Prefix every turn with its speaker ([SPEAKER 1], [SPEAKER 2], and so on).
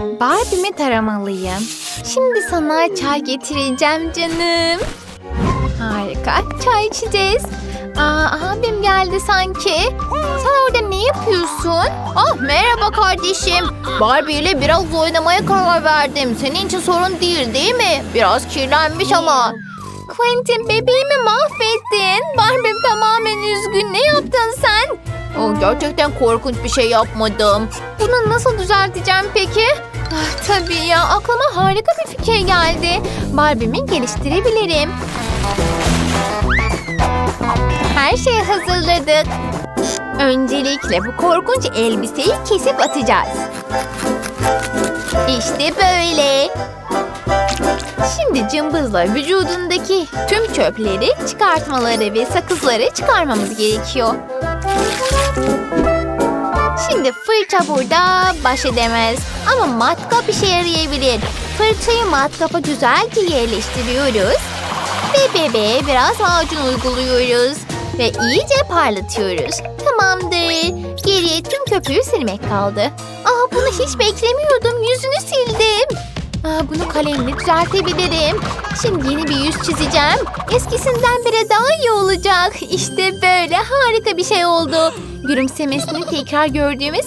[SPEAKER 1] Barbie'mi taramalıyım. Şimdi sana çay getireceğim canım. Harika. Çay içeceğiz. Aa, abim geldi sanki. Sen orada ne yapıyorsun? Ah merhaba kardeşim. Barbie ile biraz oynamaya karar verdim. Senin için sorun değil değil mi? Biraz kirlenmiş ama. Quentin bebeğimi mahvettin. Barbie tamamen üzgün. Ne yaptın sen? Oh, gerçekten korkunç bir şey yapmadım. Bunu nasıl düzelteceğim peki? Ah, tabii ya aklıma harika bir fikir geldi. Barbie'mi geliştirebilirim. Her şeyi hazırladık. Öncelikle bu korkunç elbiseyi kesip atacağız. İşte böyle. Şimdi cımbızla vücudundaki tüm çöpleri çıkartmaları ve sakızları çıkarmamız gerekiyor. Şimdi fırça burada baş edemez. Ama matkap işe yarayabilir. Fırçayı matkapa güzelce yerleştiriyoruz. Ve bebeğe biraz macun uyguluyoruz. Ve iyice parlatıyoruz. Tamamdır. Geriye tüm köpüğü silmek kaldı. Aa, bunu hiç beklemiyordum. Yüzünü sildim. Bunu kalemle düzeltebilirim. Şimdi yeni bir yüz çizeceğim. Eskisinden bile daha iyi olacak. İşte böyle harika bir şey oldu. Gülümsemesini tekrar gördüğüme